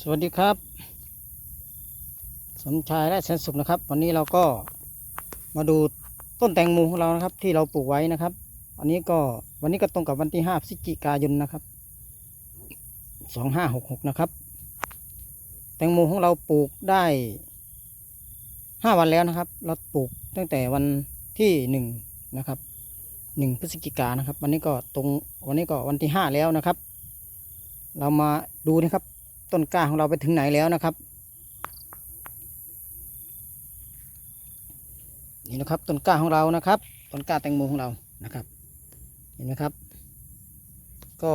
สวัสดีครับ สมชายและแสนสุขนะครับ วันนี้เราก็มาดูต้นแตงโมของเรานะครับ ที่เราปลูกไว้นะครับ อันนี้ก็วันนี้ก็ตรงกับวันที่ห้าพฤศจิกายนนะครับสองห้าหกหกนะครับ แตงโมของเราปลูกได้ห้าวันแล้วนะครับ เราปลูกตั้งแต่วันที่หนึ่งนะครับหนึ่งพฤศจิกายนนะครับ วันนี้ก็ตรงวันนี้ก็วันที่ห้าแล้วนะครับ เรามาดูนะครับ ต้นกล้าของเราไปถึงไหนแล้วนะครับ นี่นะครับต้นกล้าของเรานะครับต้นกล้าแตงโมของเรานะครับ เห็นไหมครับ ก็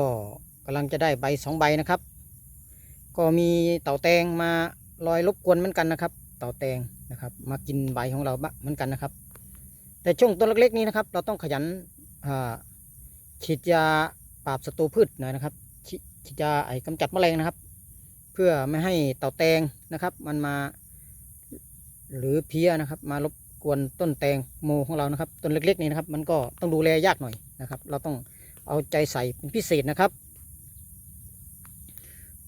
กำลังจะได้ใบสองใบนะครับ ก็มีเต่าแตงมาลอยรบกวนเหมือนกันนะครับ เต่าแตงนะครับ มากินใบของเราบ้างเหมือนกันนะครับ แต่ช่วงต้นเล็กๆนี้นะครับ เราต้องขยันอาฉีดยาปราบศัตรูพืชหน่อยนะครับฉีดยาไอ้กำจัดแมลงนะครับ พื่อไม่ให้เต่าแตงนะครับ มันมา หรือเพี้ยนะครับ มารบกวนต้นแตงโมของเรานะครับต้นเล็กๆนี่นะครับ มันก็ต้องดูแลยากหน่อยนะครับ เราต้องเอาใจใส่เป็นพิเศษนะครับ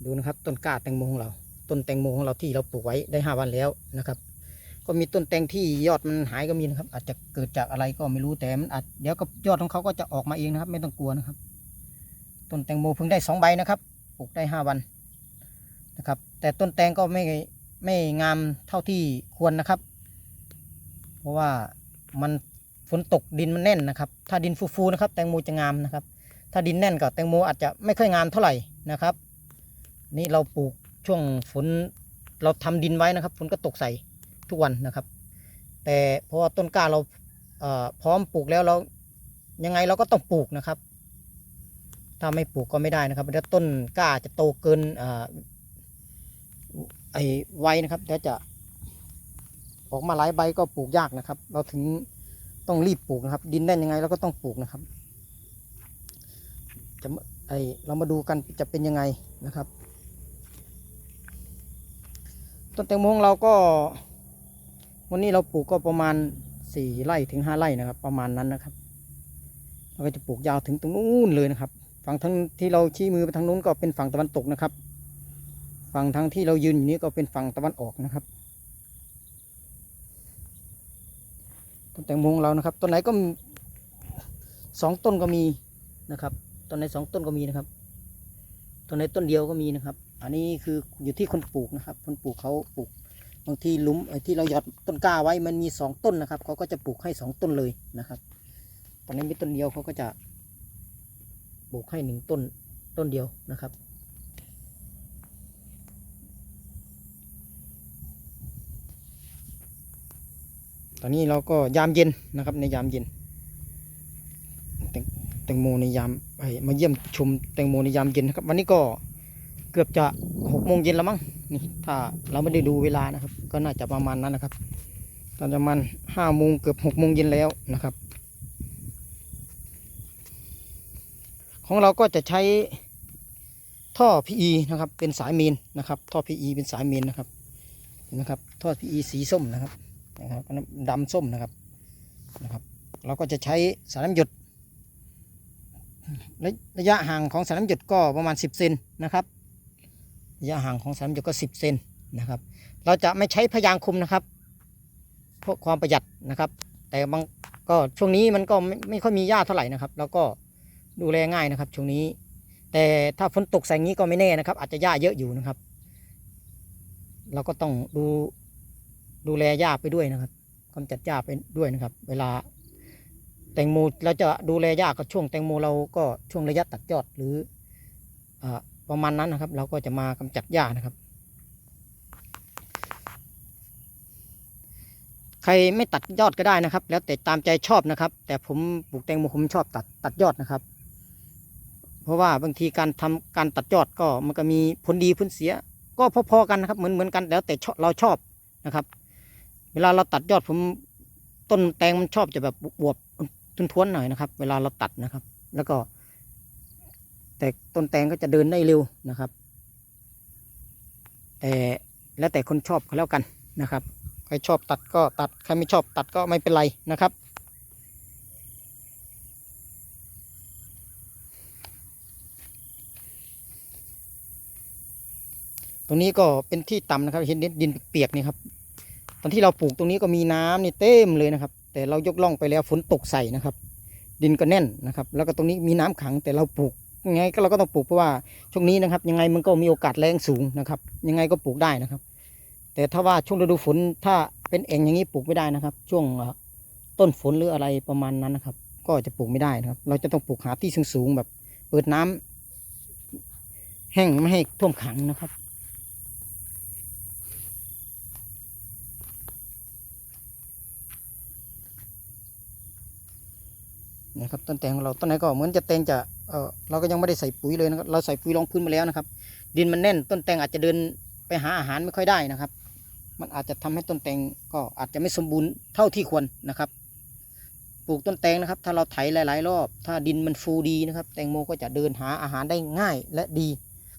ดูนะครับต้นก้าแตงโมของเรา ต้นแตงโมของเราที่เราปลูกไว้ได้ห้าวันแล้วนะครับ ก็มีต้นแตงที่ยอดมันหายก็มีนะครับ อาจจะเกิดจากอะไรก็ไม่รู้แต่มันอาจเดี๋ยวก็ยอดของเขาก็จะออกมาเองนะครับ ไม่ต้องกลัวนะครับต้นแตงโมเพิ่งได้สองใบนะครับปลูกได้ห้าวัน นะครับ แต่ต้นแตงก็ไม่ไม่งามเท่าที่ควรนะครับ เพราะว่ามันฝนตกดินมันแน่นนะครับ ถ้าดินฟูๆนะครับแตงโมจะงามนะครับ ถ้าดินแน่นก็แตงโมอาจจะไม่ค่อยงามเท่าไหร่นะครับ นี่เราปลูกช่วงฝนเราทำดินไว้นะครับฝนก็ตกใส่ทุกวันนะครับ แต่เพราะว่าต้นกล้าเราเอ่อพร้อมปลูกแล้วเรายังไงเราก็ต้องปลูกนะครับ ถ้าไม่ปลูกก็ไม่ได้นะครับเดี๋ยวต้นกล้าจะโตเกินอ่า ไอ้ไว้นะครับเดี๋ยวจะออกมาหลายใบก็ปลูกยากนะครับ เราถึงต้องรีบปลูกนะครับ ดินแน่นยังไงเราก็ต้องปลูกนะครับจะมาไอเรามาดูกันจะเป็นยังไงนะครับ ต้นแตงโมงเราก็ วันนี้เราปลูกก็ประมาณสี่ไร่ถึงห้าไร่นะครับ ประมาณนั้นนะครับ เราก็จะปลูกยาวถึงตรงนู้นเลยนะครับ ฝั่งทั้งที่เราชี้มือไปทางนู้นก็เป็นฝั่งตะวันตกนะครับ ฝั่งทางที่เรายืนอยู่นี้ก็เป็นฝั่งตะวันออกนะครับต้นแตงโมงเรานะครับต้นไหนก็สองต้นก็มีนะครับต้นไหนสองต้นก็มีนะครับต้นไหนต้นเดียวก็มีนะครับ อันนี้คืออยู่ที่คนปลูกนะครับ คนปลูกเขาปลูกบางทีลุมที่เราหยอดต้นกล้าไว้มันมีสองต้นนะครับเขาก็จะปลูกให้สองต้นเลยนะครับตอนนี้มีต้นเดียวเขาก็จะปลูกให้หนึ่งต้นต้นเดียวนะครับ ตอนนี้เราก็ยามเย็นนะครับในยามเย็นแตงแตงโมในยามไอมาเยี่ยมชมแตงโมในยามเย็นนะครับ วันนี้ก็เกือบจะหกโมงเย็นแล้วมั้งนี่ถ้าเราไม่ได้ดูเวลานะครับ ก็น่าจะประมาณนั้นนะครับ ตอนประมาณห้าโมงเกือบหกโมงเย็นแล้วนะครับ ของเราก็จะใช้ท่อ PE นะครับเป็นสายเมนนะครับ ท่อ PE เป็นสายเมนนะครับนไหมครับท่อ PE สีส้มนะครับ นะครับดำส้มนะครับนะครับ เราก็จะใช้สารน้ำหยดระระยะห่างของสารน้ำหยดก็ประมาณ 10 เซนนะครับระยะห่างของสารน้ำหยดก็ 10 เซนนะครับ เราจะไม่ใช้พยางคุมนะครับเพราะความประหยัดนะครับ แต่บางก็ช่วงนี้มันก็ไม่ไม่ค่อยมีหญ้าเท่าไหร่นะครับ แล้วก็ดูแลง่ายนะครับช่วงนี้ แต่ถ้าฝนตกใส่งี้ก็ไม่แน่นะครับ อาจจะหญ้าเยอะอยู่นะครับ เราก็ต้องดู ดูแลหญ้าไปด้วยนะครับกำจัดหญ้าไปด้วยนะครับ เวลา แตงโมเราจะดูแลหญ้าก็ช่วงแตงโมเราก็ช่วงระยะตัดยอดหรืออประมาณนั้นนะครับ เราก็จะมากำจัดหญ้านะครับ ใครไม่ตัดยอดก็ได้นะครับ แล้วแต่ตามใจชอบนะครับ แต่ผมปลูกแตงโมผมชอบตัดตัดยอดนะครับ เพราะว่าบางทีการทำการตัดยอดก็มันก็มีผลดีผลเสีย ก็พอๆกันนะครับ เหมือนเหมือนกันแล้วแต่เราชอบนะครับ เวลาเราตัดยอดผมต้นแตงมันชอบจะแบบบวบท้วนๆหน่อยนะครับ เวลาเราตัดนะครับ แล้วก็ แต่ต้นแตงก็จะเดินได้เร็วนะครับ แต่แล้วแต่คนชอบก็แล้วกันนะครับ ใครชอบตัดก็ตัด ใครไม่ชอบตัดก็ไม่เป็นไรนะครับตรงนี้ก็เป็นที่ต่ำนะครับ เห็นดินเปียกนี่ครับ ตอนที่เราปลูกตรงนี้ก็มีน้ำนี่เต็มเลยนะครับ แต่เรายกล่องไปแล้วฝนตกใส่นะครับ ดินก็แน่นนะครับ แล้วก็ตรงนี้มีน้ำขังแต่เราปลูกยังไงก็เราก็ต้องปลูกเพราะว่าช่วงนี้นะครับ ยังไงมันก็มีโอกาสแรงสูงนะครับ ยังไงก็ปลูกได้นะครับ แต่ถ้าว่าช่วงฤดูฝนถ้าเป็นเองอย่างนี้ปลูกไม่ได้นะครับ ช่วงต้นฝนหรืออะไรประมาณนั้นนะครับ ก็จะปลูกไม่ได้นะครับ เราจะต้องปลูกหาที่สูงๆแบบ เปิดน้ำแห้งไม่ให้ท่วมขังนะครับ นะครับต้นแตงของเราต้นไหนก็เหมือนจะแตงจะเออเราก็ยังไม่ได้ใส่ปุ๋ยเลยนะครับเราใส่ปุ๋ยรองพื้นมาแล้วนะครับ ดินมันแน่นต้นแตงอาจจะเดินไปหาอาหารไม่ค่อยได้นะครับ มันอาจจะทำให้ต้นแตงก็อาจจะไม่สมบูรณ์เท่าที่ควรนะครับปลูกต้นแตงนะครับ ถ้าเราไถหลาย ๆ รอบ ถ้าดินมันฟูดีนะครับ แตงโมก็จะเดินหาอาหารได้ง่ายและดี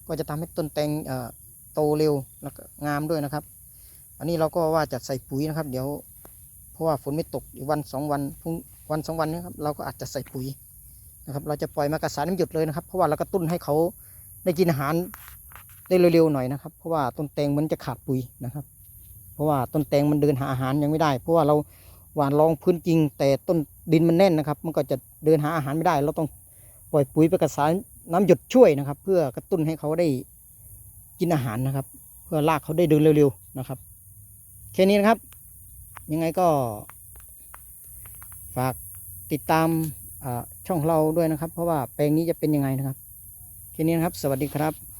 ก็จะทำให้ต้นแตงเอ่อโตเร็วแล้วก็งามด้วยนะครับ อันนี้เราก็ว่าจะใส่ปุ๋ยนะครับ เดี๋ยวเพราะว่าฝนไม่ตกอีกวันสองวันพรุ่ง วันสองวันนี้ครับเราก็อาจจะใส่ปุ๋ยนะครับ เราจะปล่อยมากระสายน้ำหยดเลยนะครับ เพราะว่าเรากระตุ้นให้เขาได้กินอาหารได้เร็วๆหน่อยนะครับ เพราะว่าต้นแตงมันจะขาดปุ๋ยนะครับ เพราะว่าต้นแตงมันเดินหาอาหารยังไม่ได้ เพราะว่าเราหว่านรองพื้นจริง แต่ต้นดินมันแน่นนะครับ มันก็จะเดินหาอาหารไม่ได้ เราต้องปล่อยปุ๋ยไปกระสายน้ำหยดช่วยนะครับ เพื่อกระตุ้นให้เขาได้กินอาหารนะครับ เพื่อลากเขาได้เดินเร็วๆนะครับแค่นี้นะครับ ยังไงก็ ฝากติดตามช่องของเราด้วยนะครับ เพราะว่าแปลงนี้จะเป็นยังไงนะครับแค่นี้นะครับ สวัสดีครับ